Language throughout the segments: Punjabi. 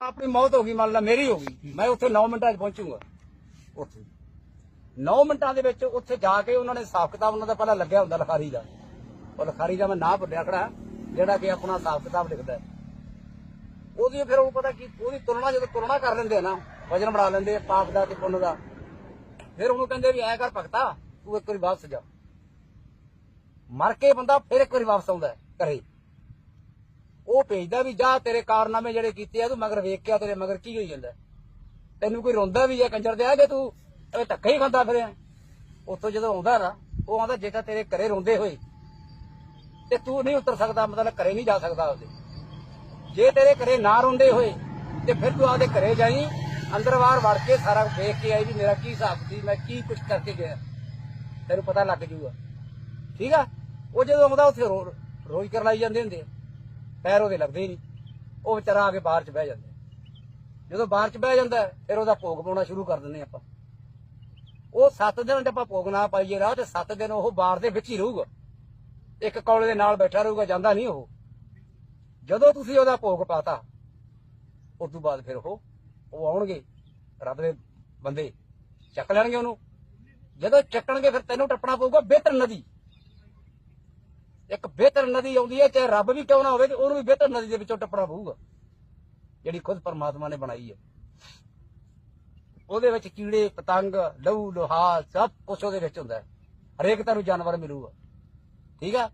ਆਪਣੀ ਮੌਤ ਹੋ ਗਈ, ਮੰਨ ਲਾ ਮੇਰੀ ਹੋ ਗਈ, ਮੈਂ ਉੱਥੇ 9 ਮਿੰਟਾਂ 'ਚ ਪਹੁੰਚੂਗਾ। ਉੱਥੇ। 9 ਮਿੰਟਾਂ ਦੇ ਵਿੱਚ ਉੱਥੇ ਜਾ ਕੇ ਉਹਨਾਂ ਨੇ ਹਿਸਾਬ ਕਿਤਾਬ, ਉਹਨਾਂ ਦਾ ਪਹਿਲਾਂ ਲੱਗਿਆ ਹੁੰਦਾ ਲਖਾਰੀ ਦਾ। ਉਹ ਲਖਾਰੀ ਦਾ ਮੈਂ ਨਾਂ ਭੁੱਲਿਆ ਖੜਾ, ਜਿਹੜਾ ਕਿ ਆਪਣਾ ਹਿਸਾਬ ਕਿਤਾਬ ਲਿਖਦਾ ਉਹਦੀ ਫਿਰ ਉਹ ਪਤਾ ਕੀ, ਉਹਦੀ ਤੁਲਨਾ ਜਦੋਂ ਤੁਲਨਾ ਕਰ ਲੈਂਦੇ ਆ ਨਾ, ਵਜਨ ਬਣਾ ਲੈਂਦੇ ਆ ਪਾਪ ਦਾ ਤੇ ਪੁੰਨ ਦਾ। ਫਿਰ ਉਹਨੂੰ ਕਹਿੰਦੇ ਵੀ ਐ ਕਰ ਭਗਤਾ, ਤੂੰ ਇੱਕ ਵਾਰੀ ਵਾਪਸ ਜਾ। ਮਰ ਕੇ ਬੰਦਾ ਫਿਰ ਇੱਕ ਵਾਰੀ ਵਾਪਸ ਆਉਂਦਾ ਘਰੇ। ਉਹ ਭੇਜਦਾ ਵੀ ਜਾ, ਤੇਰੇ ਕਾਰਨਾਮੇ ਜਿਹੜੇ ਕੀਤੇ ਆ ਤੂੰ ਮਗਰ ਵੇਖ ਕੇ ਆ, ਤੇਰੇ ਮਗਰ ਕੀ ਹੋਈ ਜਾਂਦਾ। ਤੈਨੂੰ ਕੋਈ ਰੋਂਦਾ ਵੀ ਹੈ, ਕੰਜਰ ਦੇ ਆ ਕਿ ਤੂੰ? ਐਵੇਂ ਧੱਕਾ ਹੀ ਖਾਂਦਾ ਫਿਰਿਆ। ਉੱਥੋਂ ਜਦੋਂ ਆਉਂਦਾ ਨਾ, ਉਹ ਆਉਂਦਾ ਜੇ ਤਾਂ ਤੇਰੇ ਘਰੇ ਰੋਂਦੇ ਹੋਏ, ਤੇ ਤੂੰ ਨਹੀਂ ਉਤਰ ਸਕਦਾ, ਮਤਲਬ ਘਰੇ ਨਹੀਂ ਜਾ ਸਕਦਾ ਉਹਦੇ ਜੇ ਤੇਰੇ ਘਰੇ ਨਾ ਰੋਂਦੇ ਹੋਏ, ਤੇ ਫਿਰ ਤੂੰ ਆਪਦੇ ਘਰੇ ਜਾਈ, ਅੰਦਰ ਬਾਹਰ ਵੜ ਕੇ ਸਾਰਾ ਵੇਖ ਕੇ ਆਈ ਵੀ ਮੇਰਾ ਕੀ ਹਿਸਾਬ ਸੀ, ਮੈਂ ਕੀ ਕੁਝ ਕਰਕੇ ਗਿਆ। ਤੈਨੂੰ ਪਤਾ ਲੱਗ ਜੂਗਾ ਠੀਕ ਆ? ਉਹ ਜਦੋਂ ਆਉਂਦਾ, ਉੱਥੇ ਰੋਜ਼ ਕਰ ਲਾਈ ਜਾਂਦੇ ਹੁੰਦੇ ਆ। ਪੈਰ ਉਹਦੇ ਲੱਗਦੇ ਹੀ ਨਹੀਂ। ਉਹ ਵਿਚਾਰਾ ਆ ਕੇ ਬਾਹਰ ਚ ਬਹਿ ਜਾਂਦਾ। ਜਦੋਂ ਬਾਹਰ ਚ ਬਹਿ ਜਾਂਦਾ, ਫਿਰ ਉਹਦਾ ਭੋਗ ਪਾਉਣਾ ਸ਼ੁਰੂ ਕਰ ਦਿੰਦੇ ਆਪਾਂ। ਉਹ 7 ਦਿਨ ਜੇ ਆਪਾਂ ਭੋਗ ਨਾ ਪਾਈਏ ਰਾਹ ਤੇ 7 ਦਿਨ ਉਹ ਬਾਹਰ ਦੇ ਵਿੱਚ ਹੀ ਰਹੂਗਾ। ਇੱਕ ਕੌਲੇ ਦੇ ਨਾਲ ਬੈਠਾ ਰਹੂਗਾ, ਜਾਂਦਾ ਨਹੀਂ ਉਹ। ਜਦੋਂ ਤੁਸੀਂ ਉਹਦਾ ਭੋਗ ਪਾਤਾ, ਉਸ ਤੋਂ ਬਾਅਦ ਫਿਰ ਉਹ ਉਹ ਆਉਣਗੇ, ਰੱਬ ਦੇ ਬੰਦੇ। ਚੱਕ ਲੈਣਗੇ ਉਹਨੂੰ। ਜਦੋਂ ਚੱਕਣਗੇ, ਫਿਰ ਤੈਨੂੰ ਟੱਪਣਾ ਪਊਗਾ ਬਿਹਤਰ ਨਦੀ। ਇੱਕ ਬਿਹਤਰ ਨਦੀ ਆਉਂਦੀ ਹੈ, ਚਾਹੇ ਰੱਬ ਵੀ ਕਿਉਂ ਨਾ ਹੋਵੇ, ਤੇ ਉਹਨੂੰ ਵੀ ਬਿਹਤਰ ਨਦੀ ਦੇ ਵਿੱਚੋਂ ਟੱਪਣਾ ਪਊਗਾ। ਜਿਹੜੀ ਖੁਦ ਪਰਮਾਤਮਾ ਨੇ ਬਣਾਈ ਹੈ। ਉਹਦੇ ਵਿੱਚ ਕੀੜੇ, ਪਤੰਗ, ਲਹੂ ਲੋਹਾ ਸਭ ਕੁਝ ਉਹਦੇ ਵਿੱਚ ਹੁੰਦਾ ਹੈ। ਹਰੇਕ ਤੁਹਾਨੂੰ ਜਾਨਵਰ ਮਿਲੂਗਾ। ਠੀਕ ਆ?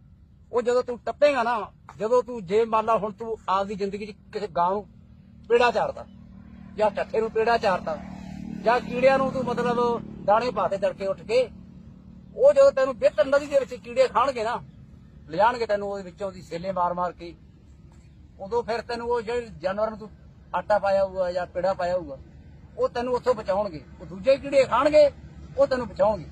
ਉਹ ਜਦੋਂ ਤੂੰ ਟੱਪੇਗਾ ਨਾ, ਜਦੋਂ ਤੂੰ ਜੇ ਮੰਨ ਲਾ ਹੁਣ ਤੂੰ ਆਪਦੀ ਜ਼ਿੰਦਗੀ 'ਚ ਕਿਸੇ ਗਾਂ ਨੂੰ ਪੇੜਾ ਚਾਰਦਾ ਜਾਂ ਟੱਠੇ ਨੂੰ ਪੇੜਾ ਚਾਰਦਾ ਜਾਂ ਕੀੜਿਆਂ ਨੂੰ ਤੂੰ ਮਤਲਬ ਦਾਣੇ ਪਾਤੇ ਤੜਕੇ ਉੱਠ ਕੇ, ਉਹ ਜਦੋਂ ਤੈਨੂੰ ਬਿਹਤਰ ਨਦੀ ਦੇ ਵਿੱਚ ਕੀੜੇ ਖਾਣਗੇ ਨਾ ਲਿਜਾਣਗੇ ਤੈਨੂੰ, ਉਹਦੇ ਵਿੱਚੋਂ ਦੀ ਸੇਲੇ ਮਾਰ ਮਾਰ ਕੇ। ਉਦੋਂ ਫਿਰ ਤੈਨੂੰ ਉਹ ਜਿਹੜੇ ਜਾਨਵਰ ਨੂੰ ਤੂੰ ਆਟਾ ਪਾਇਆ ਹੋਊਗਾ ਜਾਂ ਪੇੜਾ ਪਾਇਆ ਹੋਊਗਾ, ਉਹ ਤੈਨੂੰ ਉੱਥੋਂ ਬਚਾਉਣਗੇ। ਉਹ ਦੂਜੇ ਕੀੜੇ ਖਾਣਗੇ, ਉਹ ਤੈਨੂੰ ਬਚਾਉਣਗੇ।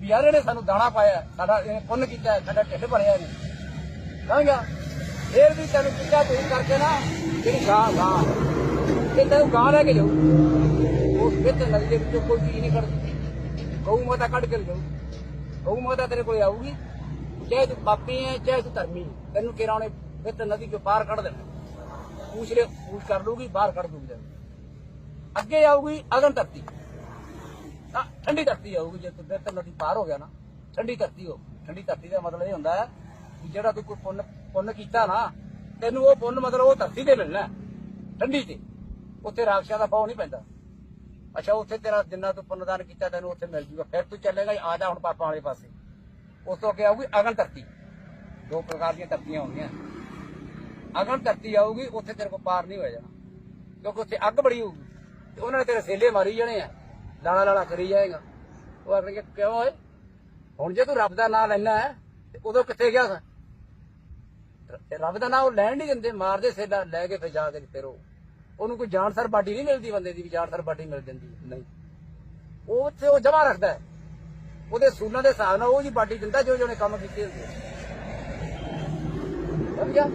ਵੀ ਯਾਰ ਇਹਨੇ ਸਾਨੂੰ ਦਾਣਾ ਪਾਇਆ, ਸਾਡਾ ਇਹਨੇ ਪੁੰਨ ਕੀਤਾ, ਸਾਡਾ ਢਿੱਡ ਭਰਿਆ ਇਹਨੇ। ਕਹਾਂਗਾ ਫੇਰ ਵੀ ਤੈਨੂੰ ਪਿੱਛਾ ਤੂੰ ਕਰਕੇ ਨਾ ਜਿਹੜੀ ਗਾਂ ਗਾਂ। ਤੇ ਤੈਨੂੰ ਗਾਂ ਲੈ ਕੇ ਜਾਊ, ਉਸ ਵਿੱਚ ਨਦੀ ਦੇ ਵਿੱਚੋਂ ਕੋਈ ਚੀਜ਼ ਨਹੀਂ ਕੱਢਦੀ ਗਊ ਮਾਤਾ ਕੱਢ ਕੇ ਜਾਊ। ਗਊ ਮਾਤਾ ਤੇਰੇ ਕੋਲ ਆਊਗੀ। ਚਾਹੇ ਤੂੰ ਪਾਪੀ ਹੈ ਚਾਹੇ ਤੂੰ ਧਰਮੀ ਹੈ, ਤੈਨੂੰ ਕਿਹੜਾ ਉਹਨੇ ਵਿੱਚ ਨਦੀ ਚੋਂ ਬਾਹਰ ਕੱਢ ਦੇਣਾ। ਪੂਛ ਲੈ ਪੂਛ ਕਰ ਲੂਗੀ ਬਾਹਰ ਕੱਢ ਦੂਗੀ ਤੈਨੂੰ। ਅੱਗੇ ਆਊਗੀ ਅਗਨ ਧਰਤੀ। ਨਾ ਠੰਡੀ ਧਰਤੀ ਆਊਗੀ ਜੇ ਤੂੰ ਬਿਹਤਰ ਨਦੀ ਪਾਰ ਹੋ ਗਿਆ ਨਾ। ਠੰਡੀ ਧਰਤੀ ਹੋ ਠੰਡੀ ਧਰਤੀ ਦਾ ਮਤਲਬ ਇਹ ਹੁੰਦਾ ਹੈ ਕਿ ਜਿਹੜਾ ਤੂੰ ਕੋਈ ਪੁੰਨ ਪੁੰਨ ਕੀਤਾ ਨਾ ਤੈਨੂੰ ਉਹ ਪੁੰਨ ਮਤਲਬ ਉਹ ਧਰਤੀ ਤੇ ਮਿਲਣਾ ਠੰਡੀ ਤੇ। ਉੱਥੇ ਰਾਖਸ਼ਾਂ ਦਾ ਭਾਅ ਨਹੀਂ ਪੈਂਦਾ। ਅੱਛਾ ਉੱਥੇ ਤੇਰਾ ਜਿੰਨਾ ਤੂੰ ਪੁੰਨਦਾਨ ਕੀਤਾ ਤੈਨੂੰ ਉੱਥੇ ਮਿਲ ਜੂਗਾ। ਫਿਰ ਤੂੰ ਚੱਲੇਗਾ ਆ ਜਾ ਹੁਣ ਪਾਪਾ ਵਾਲੇ ਪਾਸੇ। ਉਸ ਤੋਂ ਅੱਗੇ ਆਊਗੀ ਅਗਨ ਧਰਤੀ। ਦੋ ਪ੍ਰਕਾਰ ਦੀਆਂ ਧਰਤੀਆਂ ਹੁੰਦੀਆਂ ਅਗਨ ਧਰਤੀ ਆਊਗੀ, ਉੱਥੇ ਤੇਰੇ ਕੋਲ ਪਾਰ ਨਹੀਂ ਹੋਇਆ ਜਾਣਾ। ਕਿਉਂਕਿ ਉੱਥੇ ਅੱਗ ਬੜੀ ਹੋਊਗੀ। ਤੇ ਉਹਨਾਂ ਨੇ ਤੇਰੇ ਸੇਲੇ ਮਾਰੀ ਜਾਣੇ ਆ। ਲਾਲਾ ਲਾਲਾ ਕਰੀ ਜਾਏਗਾ। ਉਹ ਆਖਣਗੇ ਕਿਉਂ ਓਏ? ਹੁਣ ਜੇ ਤੂੰ ਰੱਬ ਦਾ ਨਾਮ ਲੈਣਾ ਹੈ, ਤੇ ਉਦੋਂ ਕਿੱਥੇ ਗਿਆ ਸਾਂ? ਰੱਬ ਦਾ ਨਾਮ ਉਹ ਲੈਣ ਨਹੀਂ ਦਿੰਦੇ, ਮਾਰਦੇ ਸੇਲਾ, ਲੈ ਕੇ ਫਿਰ ਜਾ ਕੇ ਫਿਰ ਉਹ ਉਹਨੂੰ ਕੋਈ ਜਾਨਸਰ ਬਾਡੀ ਨਹੀਂ ਮਿਲਦੀ ਬੰਦੇ ਦੀ, ਵੀ ਜਾਨਸਰ ਬਾਡੀ ਮਿਲ ਜਾਂਦੀ ਨਹੀਂ। ਉਹ ਉੱਥੇ ਉਹ ਜਮਾ ਰੱਖਦਾ ਹੈ। ਉਹਦੇ ਸੂਲਾਂ ਦੇ ਹਿਸਾਬ ਨਾਲ ਉਹ ਜੀ ਬਾਡੀ ਦਿੰਦਾ ਜੋ ਜਿਹਨੇ ਕੰਮ ਕੀਤੇ ਹੁੰਦੇ ਸਮਝਿਆ?